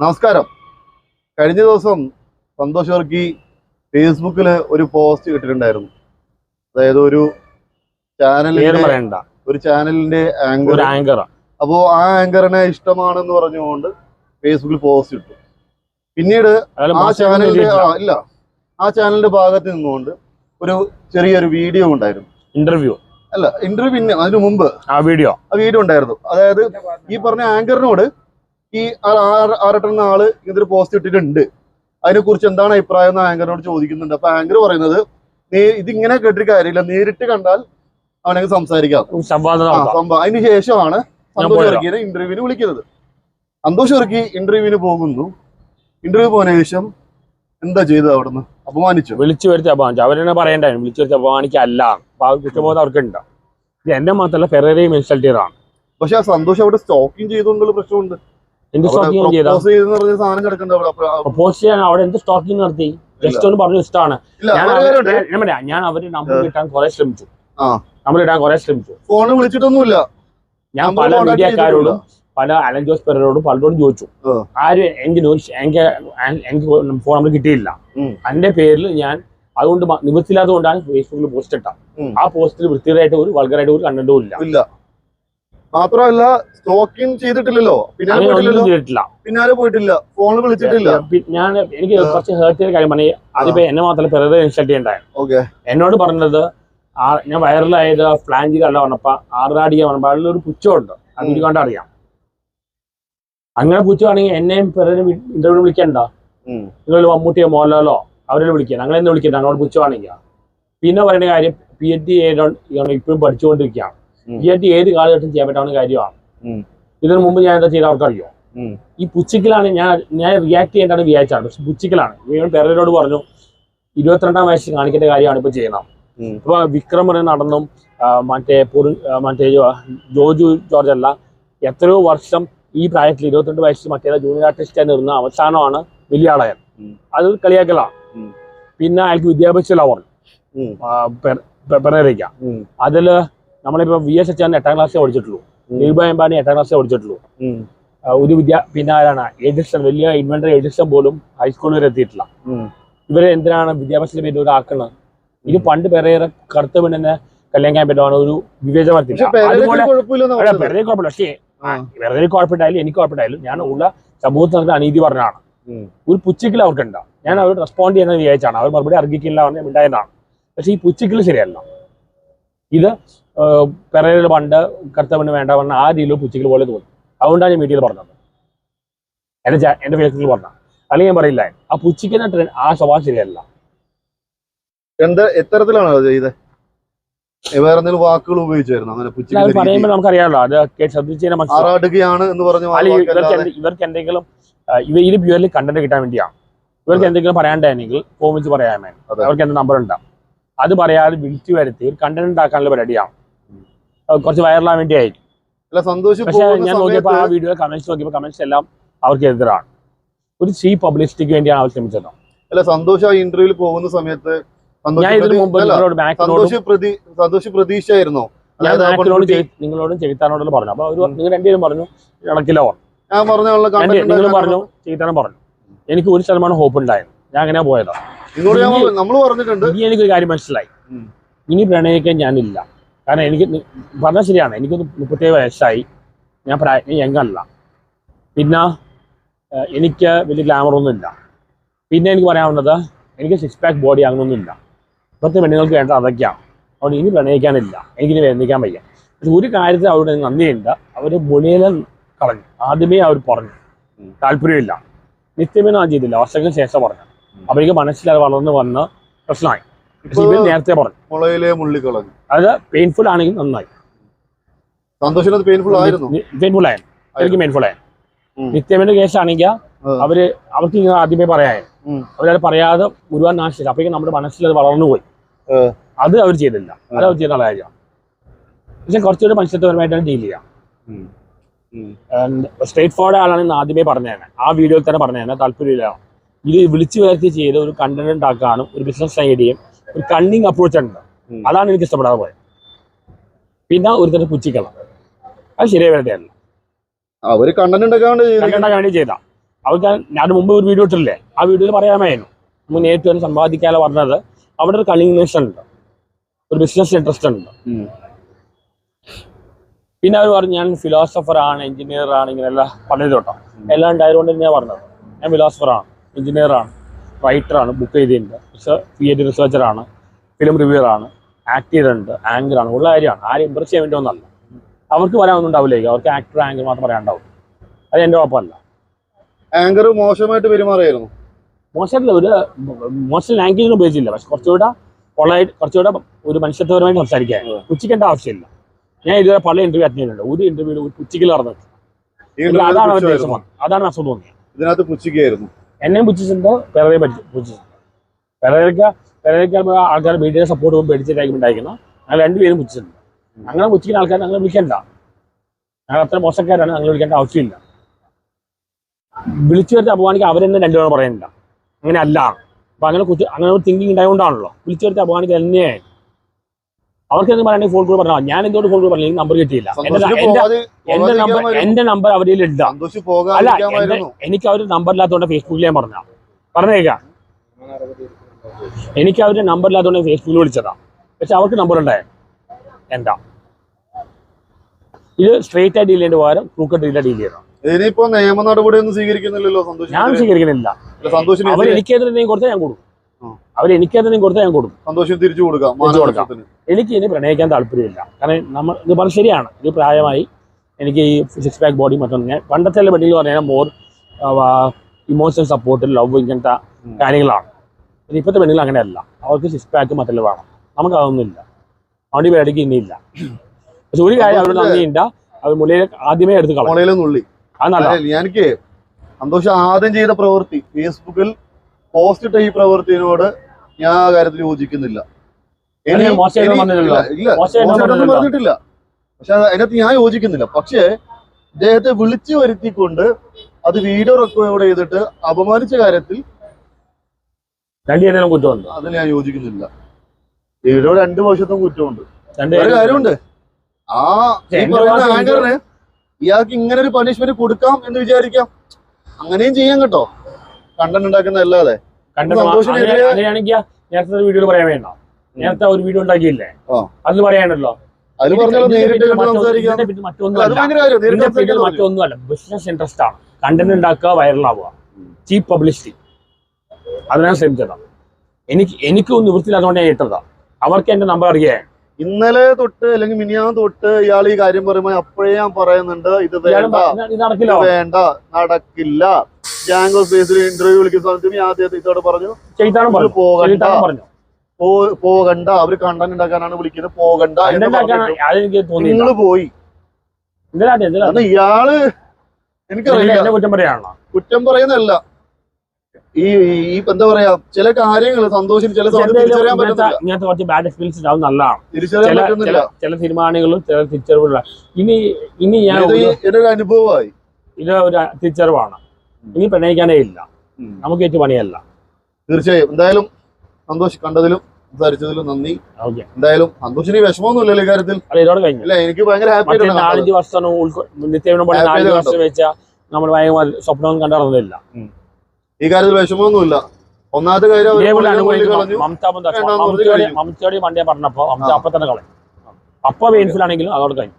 നമസ്കാരം. കഴിഞ്ഞ ദിവസം സന്തോഷ് വർക്കി ഫേസ്ബുക്കിൽ ഒരു പോസ്റ്റ് ഇട്ടിട്ടുണ്ടായിരുന്നു. അതായത് ഒരു ചാനലിന്റെ ഒരു ചാനലിന്റെ ആങ്കർ ആങ്കർ അപ്പോ ആ ആങ്കറിനെ ഇഷ്ടമാണെന്ന് പറഞ്ഞുകൊണ്ട് ഫേസ്ബുക്കിൽ പോസ്റ്റ് ഇട്ടു. പിന്നീട് ആ ചാനലിന്റെ ഇല്ല. ആ ചാനലിന്റെ ഭാഗത്ത് നിന്നുകൊണ്ട് ഒരു ചെറിയൊരു വീഡിയോ ഉണ്ടായിരുന്നു. ഇന്റർവ്യൂ അല്ല ഇന്റർവ്യൂ പിന്നെ അതിനു മുമ്പ് ആ വീഡിയോ. ആ വീഡിയോ ഉണ്ടായിരുന്നു. അതായത് ഈ പറഞ്ഞ ആങ്കറിനോട് ഈ ആറട്ടെണ്ണ ആൾ ഇങ്ങനത്തെ ഒരു പോസ്റ്റ് ഇട്ടിട്ടുണ്ട്. അതിനെ കുറിച്ച് എന്താണ് അഭിപ്രായം എന്ന് ആങ്കറിനോട് ചോദിക്കുന്നുണ്ട്. അപ്പൊ ആങ്കർ പറയുന്നത് "നേ- ഇതിങ്ങനെ കേട്ടിട്ട് കാര്യമില്ല. നേരിട്ട് കണ്ടാൽ അവനങ്ങ് സംസാരിക്കാം. അതിന് ശേഷമാണ് സന്തോഷ്. വർക്കിനെ ഇന്റർവ്യൂവിന് വിളിക്കുന്നത്. സന്തോഷ് ഇറക്കി ഇന്റർവ്യൂവിന് പോകുന്നു. ഇന്റർവ്യൂ പോയതിനു ശേഷം എന്താ ചെയ്തത് അവിടുന്ന്? അപമാനിച്ചു? വിളിച്ചു വരുത്തി അപമാനിച്ചു. അവരെന്നെ പറയണ്ടായിരുന്നു വിളിച്ചു വരുത്തി അപമാനിക്കല്ല. കുറ്റബോധം അവർക്കുണ്ട്. ഇത് എന്റെ മാത്രമല്ല ഫെറേറിയും ഇൻസൾട്ട് ചെയ്തതാണ് പക്ഷെ ആ സന്തോഷം അവിടെ സ്റ്റോക്കിംഗ് ചെയ്തുകൊണ്ടുള്ള പ്രശ്നമുണ്ട്. എന്ത് സ്റ്റോക്കിംഗ് ചെയ്ത പ്രപ്പോസ് ചെയ്യാൻ അവിടെ എന്ത് സ്റ്റോക്കിംഗ് നടത്തി? ജസ്റ്റ് ഒന്ന് പറഞ്ഞു ഇഷ്ടമാണ്. ഞാൻ. ഞാൻ- അവർ നമ്പർ കിട്ടാൻ കുറെ ശ്രമിച്ചു. നമ്പർ ഇടാൻ കുറെ ശ്രമിച്ചു. ഫോൺ വിളിച്ചിട്ടൊന്നുമില്ല. ഞാൻ പല മീഡിയക്കാരോടും പല അലൻ ജോസ് പേരോടും പലരോടും ചോദിച്ചു. ആരും എനിക്ക് എനിക്ക് എനിക്ക് ഫോൺ നമ്പർ കിട്ടിയില്ല. എന്റെ പേരിൽ ഞാൻ അതുകൊണ്ട് നിവർത്തില്ലാത്തതുകൊണ്ടാണ് ഫേസ്ബുക്കിൽ പോസ്റ്റ് ഇട്ടത്. ആ പോസ്റ്റിൽ വൃത്തിയായിട്ട് ഒരു വൾഗറായിട്ട് ഒരു കണ്ടന്റും ഇല്ല. മാത്രമല്ല സ്റ്റോക്കിംഗ് ചെയ്തിട്ടില്ലല്ലോ. പിന്നാലെ പോയിട്ടില്ല പോയിട്ടില്ലല്ലോ. ചെയ്തിട്ടില്ല. പിന്നാലെ പോയിട്ടില്ല. ഫോൺ വിളിച്ചിട്ടില്ല. ഞാൻ എനിക്ക് കുറച്ച് ഹേർട്ട് ചെയ്ത കാര്യം പറഞ്ഞു അതിപ്പോ എന്നെ മാത്രം പിറകെ ഇൻസൾട്ട് ചെയ്യണ്ടായിരുന്നു ഓക്കെ. എന്നോട് പറഞ്ഞത് ആ- ഞാൻ വൈറലായത് ഫ്ലാഞ്ച് കണ്ട വന്നപ്പോ ആറാടിയ വന്നപ്പോ അതിലൊരു പുച്ഛമുണ്ട്. അത് ഉം. എനിക്ക് കണ്ടറിയാം അങ്ങനെ പുച്ഛമാണെങ്കിൽ എന്നെയും പിറകിന് ഇന്റർവ്യൂ വിളിക്കണ്ട. നിങ്ങൾ മമ്മൂട്ടിയോ മോഹൻലാലോ അവരെ വിളിക്കുക അങ്ങനെ വിളിക്കണ്ട. അങ്ങോട്ട് പുച്ഛമാണെങ്കിൽ. പിന്നെ പറയുന്ന കാര്യം പി എച്ച് ഡി ഇപ്പോഴും പഠിച്ചുകൊണ്ടിരിക്കുകയാണ്. ഉം. പി ടി ഏത് കാലഘട്ടം ചെയ്യാൻ പറ്റാവുന്ന കാര്യമാണ്. ഇതിനു മുമ്പ് ഞാൻ എന്താ ചെയ്ത അവർക്കറിയോ? ഈ പുച്ചിക്കലാണ് ഞാൻ ഞാൻ റിയാക്ട് ചെയ്യേണ്ടതാണ് വിചാരിച്ചാണ് പക്ഷെ പുച്ചിക്കലാണ് പേരോട് പെരരോട് പറഞ്ഞു ഇരുപത്തിരണ്ടാം വയസ്സിൽ കാണിക്കേണ്ട കാര്യമാണ് ഇപ്പൊ ചെയ്യണം. അപ്പൊ വിക്രം വിക്രമന് നടന്നും മറ്റേ പൊറു- മറ്റേ ജോജു ജോർജ് അല്ല എത്രയോ വർഷം ഈ പ്രായത്തിൽ ഇരുപത്തിരണ്ട് വയസ്സിൽ മറ്റേ ജൂനിയർ ആർട്ടിസ്റ്റായി നിന്ന അവസാനമാണ് വലിയ ആളായത്. അത് കളിയാക്കലാണ്. പിന്നെ അയാൾക്ക് വിദ്യാഭ്യാസ ലവർ പെരേരയ്ക്ക അതിൽ നമ്മളിപ്പോ വി എസ് എച്ച് എട്ടാം ക്ലാസ്സിൽ പഠിച്ചിട്ടുള്ളൂ. ദീപ എംബാനി എട്ടാം ക്ലാസ്സിൽ പഠിച്ചിട്ടുള്ളൂ. ആ, ഒരു വിദ്യ പിന്നെ ആരാണ്? എഡിസൺ വലിയ ഇൻവെന്റർ എഡിസൺ പോലും ഹൈസ്കൂൾ വരെ എത്തിയിട്ടില്ല. ഇവരെ എന്തിനാണ് വിദ്യാഭ്യാസത്തിന്റെ പേരിൽ ഒരു ആക്കുന്നത് ഇത് പണ്ട് പെരേറെ കറുത്ത പെണ്ണിനെ കല്യാണം പറ്റുവാണ് ഒരു വിവേചന പക്ഷെ വരുത്തില്ല പേരൊക്കെ അതുപോലെ കുഴപ്പമില്ലെന്ന് അല്ല, പറഞ്ഞത്. വെറുതെ കുഴപ്പമില്ല. പക്ഷേ ആ. വെറുതെ കുഴപ്പമില്ലായാലും എനിക്ക് കുഴപ്പമില്ലായാലും ഞാൻ ഉള്ള സമൂഹത്തിൽ നടക്കുന്ന അനീതി പറഞ്ഞാണ്. ഒരു പുച്ചിക്കൽ അവർക്കുണ്ടാവും ഞാൻ അവർ റെസ്പോണ്ട് ചെയ്യുന്നത് വിചാരിച്ചാണ്. അവർ മറുപടി അർഹിക്കില്ല പറഞ്ഞ് ഉണ്ടായതാണ് പക്ഷേ ഈ പുച്ചിക്കൽ ശരിയല്ല. ഇത് പെരയുടെ പണ്ട് കർത്തവന് വേണ്ട പറഞ്ഞ ആ രീതിയിൽ പുച്ചിക്കൽ പോലെ തോന്നി. അതുകൊണ്ടാണ് ഞാൻ മീഡിയയിൽ പറഞ്ഞത്. എന്റെ ചാ- എന്റെ ഫേസ്ബുക്കിൽ പറഞ്ഞ. അല്ലെങ്കിൽ ഞാൻ പറയില്ല. ആ പുച്ചിക്കുന്ന ട്രെൻഡ് ആ സ്വഭാവം ശരിയല്ല. എന്ത് എത്തരത്തിലാണ് അത് ചെയ്തത് വേറെ എന്തെങ്കിലും വാക്കുകൾ ഉപയോഗിച്ചായിരുന്നു അങ്ങനെ പറയുമ്പോൾ. നമുക്കറിയാമല്ലോ അത് കേട്ട് ശ്രദ്ധിച്ചതിനെ എന്ന് പറഞ്ഞു ഇവർക്ക് എന്തെങ്കിലും ഇവ ഇത് പ്യൂർലി കണ്ടന്റ് കിട്ടാൻ വേണ്ടിയാണ്. ഇവർക്ക് എന്തെങ്കിലും പറയാണ്ടായിരുന്നെങ്കിൽ ഫോമിച്ച് പറയാമേ. അവർക്ക് എന്റെ നമ്പർ ഉണ്ടാവും അത് പറയാതെ വിളിച്ചു വരുത്തി കണ്ടന്റ് ഉണ്ടാക്കാനുള്ള പരിപാടിയാണ്. കുറച്ച് വൈറലാൻ വേണ്ടി ആയിരിക്കും സന്തോഷ് പക്ഷെ ഞാൻ നോക്കിയപ്പോൾ ആ വീഡിയോ കമന്റ്സ് നോക്കിയപ്പോൾ കമന്റ്സ് എല്ലാം അവർക്ക് എതിരാണ്. ഒരു സി പബ്ലിസിറ്റിക്ക് വേണ്ടിയാണ് അവർ ശ്രമിച്ചത്. അല്ല സന്തോഷ് ആ ഇന്റർവ്യൂവിൽ പോകുന്ന സമയത്ത് സന്തോഷ് പ്രതീക്ഷയായിരുന്നോ. ഞാൻ നിങ്ങളോടും ചെയ്താനോടും പറഞ്ഞു. അപ്പൊ നിങ്ങൾ രണ്ടുപേരും പറഞ്ഞു ഇടക്കില്ല പറഞ്ഞു നിങ്ങളും പറഞ്ഞു ചെയ്താനും പറഞ്ഞു. എനിക്ക് ഒരു ശതമാനം ഹോപ്പ് ഉണ്ടായിരുന്നു. ഞാൻ അങ്ങനെ പോയതാ നിങ്ങളോട് നമ്മൾ പറഞ്ഞിട്ടുണ്ട്. ഇനി എനിക്കൊരു കാര്യം മനസ്സിലായി ഇനി പ്രണയിക്കാൻ ഞാനില്ല. കാരണം എനിക്ക് പറഞ്ഞാൽ ശരിയാണ്. എനിക്ക് മുപ്പത്തേഴ് വയസ്സായി. ഞാൻ പ്രായ യങ്ങല്ല പിന്നെ എനിക്ക് വലിയ ഗ്ലാമർ ഒന്നുമില്ല പിന്നെ എനിക്ക് പറയാവുന്നത് എനിക്ക് സിക്സ് പാക്ക് ബോഡി അങ്ങനൊന്നുമില്ല ഇപ്പോഴത്തെ പെണ്ണുങ്ങൾക്ക് വേണ്ട അതൊക്കെയാണ് അതുകൊണ്ട് ഇനി പ്രണയിക്കാനില്ല. എനിക്കിനി വേദനിക്കാൻ വയ്യ. പക്ഷെ ഒരു കാര്യത്തിൽ അവരുടെ നന്ദിയുണ്ട്. അവർ മുണിയലൻ കളഞ്ഞു. ആദ്യമേ അവർ പറഞ്ഞു. താല്പര്യമില്ല. നിത്യമേന ആ ചെയ്തില്ല. വർഷങ്ങൾക്ക് ശേഷം പറഞ്ഞു. അപ്പൊ എനിക്ക് മനസ്സിലായി വളർന്നു വന്ന് പ്രശ്നമായി. നേരത്തെ പറഞ്ഞു. മുളയിലെ മുള്ളിക്കളഞ്ഞു. അത് പെയിൻഫുൾ ആണെങ്കിൽ നന്നായി. പെയിൻഫുൾ ആയിരുന്നു. പെയിൻഫുൾ ആയി. എനിക്ക് പെയിൻഫുൾ ആയി. ഉം. നിത്യമേന്റെ കേസാണെങ്കിൽ അവർ അവർക്ക് ഇങ്ങനെ ആദ്യമേ പറയാൻ അവരത് പറയാതെ ഗുരുവാൻ നാശിച്ചില്ല അപ്പോഴേക്കും നമ്മുടെ മനസ്സിൽ അത് വളർന്നു പോയി. അത് അവർ ചെയ്തില്ല. അത് അവർ ചെയ്യുന്ന കാര്യമാണ് പക്ഷെ കുറച്ചുകൂടി മനുഷ്യത്വപരമായിട്ടാണ് ഡീൽ ചെയ്യാം. സ്ട്രേറ്റ് ഫോർവേഡ് ആളാണെന്ന് ആദ്യമേ പറഞ്ഞേനെ. ആ വീഡിയോയിൽ തന്നെ പറഞ്ഞേനെ. താല്പര്യമില്ല. ഇത് വിളിച്ചു വരുത്തി ചെയ്ത് ഒരു കണ്ടന്റ് ഉണ്ടാക്കാനും ഒരു ബിസിനസ് ഐഡിയയും ഒരു കണ്ണിങ് അപ്രോച്ച് ഉണ്ട് അതാണ് എനിക്ക് ഇഷ്ടപ്പെടാതെ പോയത്. പിന്നെ ഒരു തരം പുച്ചിക്കണം അത് ശരിയായിട്ടല്ല അവർ കണ്ടന്റ് കണ്ടന്റ് വേണ്ടി ചെയ്താ. അവർക്ക് ഞാൻ മുമ്പ് ഒരു വീഡിയോ ഇട്ടില്ലേ ആ വീഡിയോയിൽ പറയാമായിരുന്നു. നമുക്ക് നേരിട്ട് തന്നെ സമ്പാദിക്കാതെ പറഞ്ഞത്. അവിടെ ഒരു കള്ളിനേഷൻ ഉണ്ട്. ഒരു ബിസിനസ് ഇൻട്രസ്റ്റ് ഉണ്ട്. പിന്നെ അവർ പറഞ്ഞു ഞാൻ ഫിലോസഫർ ആണ് എഞ്ചിനീയർ ആണ് ഇങ്ങനെല്ലാം പറഞ്ഞത് കേട്ടോ. എല്ലാം ഉണ്ടായതുകൊണ്ട് ഞാൻ പറഞ്ഞത്. ഞാൻ ഫിലോസഫർ ആണ്. എഞ്ചിനീയർ റൈറ്ററാണ് ബുക്ക് ചെയ്തിട്ടുണ്ട് പി എച്ച് റിസർച്ചറാണ് ഫിലിം റിവ്യൂറാണ് ആക്ട് ചെയ്തിട്ടുണ്ട് ആങ്കറാണ് ഉള്ള കാര്യമാണ്. ആരും ഇമ്പ്രസ് ചെയ്യാൻ വേണ്ടി ഒന്നല്ല. അവർക്ക് പറയാനൊന്നും ഉണ്ടാവില്ലേക്ക് അവർക്ക് ആക്ടർ ആങ്കർ മാത്രം പറയാനുണ്ടാവും അത് എന്റെ കുഴപ്പമല്ല ആങ്കർ മോശമായിട്ട് പെരുമാറിയായിരുന്നു? മോശമല്ല ഒരു മോശം ലാംഗ്വേജ് ഉപയോഗിച്ചില്ല. പക്ഷെ കുറച്ചുകൂടെ പൊളായിട്ട് കുറച്ചുകൂടെ ഒരു മനുഷ്യത്വപരമായിട്ട് സംസാരിക്കാൻ. ഉച്ചയ്ക്കേണ്ട ആവശ്യമില്ല. ഞാൻ ഇതുവരെ പല ഇന്റർവ്യൂ അറ്റൻഡ് ചെയ്തിട്ടുണ്ട്. ഒരു ഇന്റർവ്യൂ ഉച്ചയ്ക്ക് നടന്നത് അതാണ്. അതാണ് അസുഖം തോന്നിയത്. ഇതിനകത്ത് പുച്ഛിക്കായിരുന്നു എന്നെയും പുച്ഛിച്ചിട്ടുണ്ട് പിറകെ പുച്ഛിച്ചിട്ടുണ്ട്. പിറകെ പിറകെ ആൾക്കാർ വീഡിയോ സപ്പോർട്ട് പോകുമ്പോൾ പേടിച്ചിട്ടായിരിക്കും ഉണ്ടായിരിക്കുന്നത് ഞങ്ങൾ രണ്ടുപേരും പുച്ഛിച്ചിട്ടുണ്ട്. അങ്ങനെ പുച്ഛിക്കുന്ന ആൾക്കാർ ഞങ്ങൾ വിളിക്കണ്ട. ഞങ്ങൾ അത്ര മോശക്കാരാണ് ഞങ്ങൾ വിളിക്കേണ്ട ആവശ്യമില്ല. വിളിച്ചു വരുത്തി അപമാനിക്കുക അവരെന്നെ രണ്ടുപേരും പറയണ്ട അങ്ങനെ അല്ല അപ്പൊ അങ്ങനെ കുറ്റി അങ്ങനെ ഒരു തിങ്കിങ് ഉണ്ടായതുകൊണ്ടാണല്ലോ വിളിച്ചു വരുത്തി അപമാനിക്കുക തന്നെയാണ് അവർക്ക് എന്ത് പറയുന്നത് ഫോൺ കോൾ പറഞ്ഞാൽ ഞാൻ എന്തുകൊണ്ട് ഫോൺ കോൾ പറഞ്ഞു നമ്പർ കിട്ടിയില്ല. എന്റെ നമ്പർ. എന്റെ നമ്പർ അവരിൽ ഇല്ല. അല്ല എനിക്ക് അവരുടെ നമ്പർ ഇല്ലാത്തതുകൊണ്ട് ഫേസ്ബുക്കിൽ ഞാൻ പറഞ്ഞ പറഞ്ഞേക്കാം എനിക്ക് അവരുടെ നമ്പർ ഇല്ലാത്തതുകൊണ്ട് ഫേസ്ബുക്കിൽ വിളിച്ചതാ. പക്ഷെ അവർക്ക് നമ്പർ ഉണ്ടായ എന്താ? ഇത് സ്ട്രേറ്റ് ആയി ഡീൽ ചെയ്യേണ്ട പകരം ക്രൂക്കറ്റ് ഡീലാണ് ഡീൽ ചെയ്യണം. ഇനിയിപ്പോ നിയമ നടപടി ഒന്നും സ്വീകരിക്കുന്നില്ലല്ലോ സന്തോഷം ഞാൻ സ്വീകരിക്കുന്നില്ല. എനിക്ക് എന്തെങ്കിലും കൊടുത്താൽ ഞാൻ കൊടുക്കും. അവർ എനിക്ക് എന്തെങ്കിലും കൊടുത്താൽ ഞാൻ കൊടുക്കും. സന്തോഷം തിരിച്ചു കൊടുക്കാം തിരിച്ചു കൊടുക്കാം. എനിക്ക് ഇനി പ്രണയിക്കാൻ താല്പര്യമില്ല. കാരണം നമ്മൾ ഇത് പറഞ്ഞ ശരിയാണ്. ഇത് പ്രായമായി എനിക്ക് ഈ സിക്സ് പാക്ക് ബോഡി മറ്റൊന്നും ഞാൻ പണ്ടത്തെ പെണ്ണിൽ പറഞ്ഞാൽ മോർ ഇമോഷണൽ സപ്പോർട്ട് ലവ് ഇങ്ങനത്തെ കാര്യങ്ങളാണ്. ഇപ്പോഴത്തെ പെണ്ണുകൾ അങ്ങനെയല്ല. അവർക്ക് സിക്സ് പാക്ക് മറ്റെല്ലാം വേണം. നമുക്ക് അതൊന്നുമില്ല. ഈ പേടിക്ക് ഇനിയില്ല. പക്ഷെ ഒരു കാര്യം അവരോട് നന്ദിയുണ്ട് അവർ മുലയിൽ ആദ്യമേ എടുത്ത് കളയും. മുളയിലും നുള്ളി. എനിക്ക് സന്തോഷം ആദ്യം ചെയ്ത പ്രവൃത്തി ഫേസ്ബുക്കിൽ പോസ്റ്റ് ഇട്ട ഈ പ്രവൃത്തിനോട് ഞാൻ ആ കാര്യത്തിൽ യോജിക്കുന്നില്ല. ഇല്ല. പറഞ്ഞിട്ടില്ല. പക്ഷെ അതിനകത്ത് ഞാൻ യോജിക്കുന്നില്ല. പക്ഷേ ഇദ്ദേഹത്തെ വിളിച്ചു വരുത്തിക്കൊണ്ട് അത് വീഡിയോ റെക്കോർഡ് ചെയ്തിട്ട് അപമാനിച്ച കാര്യത്തിൽ അത് ഞാൻ യോജിക്കുന്നില്ല. വീഡിയോ രണ്ട് വർഷത്തും കുറ്റമുണ്ട്. ഒരു കാര്യമുണ്ട്. ആ ഈ പറയുന്ന ആങ്കറിന് ഇയാൾക്ക് ഇങ്ങനെ ഒരു പണിഷ്മെന്റ് കൊടുക്കാം എന്ന് വിചാരിക്കാം. അങ്ങനെയും ചെയ്യാം കേട്ടോ. കണ്ടന്റ് ഉണ്ടാക്കുന്ന അല്ലാതെ അങ്ങനെയാണെങ്കിൽ നേരത്തെ ഒരു വീഡിയോ പറയാൻ വേണ്ട. നേരത്തെ ഒരു വീഡിയോ ഉണ്ടാക്കിയില്ലേ. അത് പറയാനുണ്ടല്ലോ. മറ്റൊന്നുമല്ല. ബിസിനസ് ഇൻട്രസ്റ്റ് ആണ്. കണ്ടന്റ് ഉണ്ടാക്കുക വൈറലാവുക ചീപ്പ് പബ്ലിസിറ്റി അതിനാണ് ശ്രമിച്ചത്. എനിക്ക് എനിക്കും നിവൃത്തിയില്ലാത്തതുകൊണ്ട് ഞാൻ ഇട്ടതാ. അവർക്ക് എന്റെ നമ്പർ അറിയേ. ഇന്നലെ തൊട്ട് അല്ലെങ്കിൽ മിനിയാന്ന് തൊട്ട് ഇയാൾ ഈ കാര്യം പറയുമ്പോൾ അപ്പോഴേ ഞാൻ പറയുന്നുണ്ട് ഇത് വേണ്ട. ഇത് വേണ്ട. നടക്കില്ല. ജാങ്കോ സ്പേസിൽ ഇന്റർവ്യൂ വിളിക്കുന്ന സമയത്ത് ഞാൻ ആദ്യത്തെ ഇതോട് പറഞ്ഞു പോകണ്ട. പോകണ്ട. അവർ കണ്ടന്റ് ഉണ്ടാക്കാനാണ് വിളിക്കുന്നത്. പോകണ്ട നിങ്ങൾ പോയി. ഇയാൾ എനിക്കറിയില്ല. കുറ്റം പറയുന്നല്ല ഈ ഈ- എന്താ പറയാ ചില കാര്യങ്ങൾ സന്തോഷം ചില ഇങ്ങനത്തെ കുറച്ച് ബാഡ് എക്സ്പീരിയൻസ് ഉണ്ടാവും നല്ലതാണ് ചില തീരുമാനങ്ങളും ചില തിരിച്ചറിവുള്ള ഇനി ഇനി ഞാൻ ഒരു- അനുഭവമായി. ഇത് ഒരു തിരിച്ചറിവാണ്. ഇനി പ്രണയിക്കാനേ ഇല്ല. നമുക്ക് ഏറ്റവും പണിയല്ല. തീർച്ചയായും. എന്തായാലും സന്തോഷ് കണ്ടതിലും സംസാരിച്ചതിലും നന്ദി. എന്തായാലും സന്തോഷിന് വിഷമമൊന്നുമില്ലല്ലോ ഇക്കാര്യത്തിൽ ഇല്ല എനിക്ക് ഭയങ്കര ഹാപ്പി നാലഞ്ച് വർഷം നിത്യവിനെ നാലഞ്ച് വർഷം വെച്ച നമ്മൾ ഭയങ്കര സ്വപ്നവും കണ്ടറിഞ്ഞില്ല. ഈ കാര്യത്തിൽ വിഷമമൊന്നുമില്ല. ഒന്നാമത്തെ കാര്യം മമതയോട് മമതയോട് മണ്ടേ പറഞ്ഞപ്പോ മമത അപ്പൊ തന്നെ കളയും. അപ്പൊ വെയിൻസിലാണെങ്കിലും അതോടെ കഴിഞ്ഞു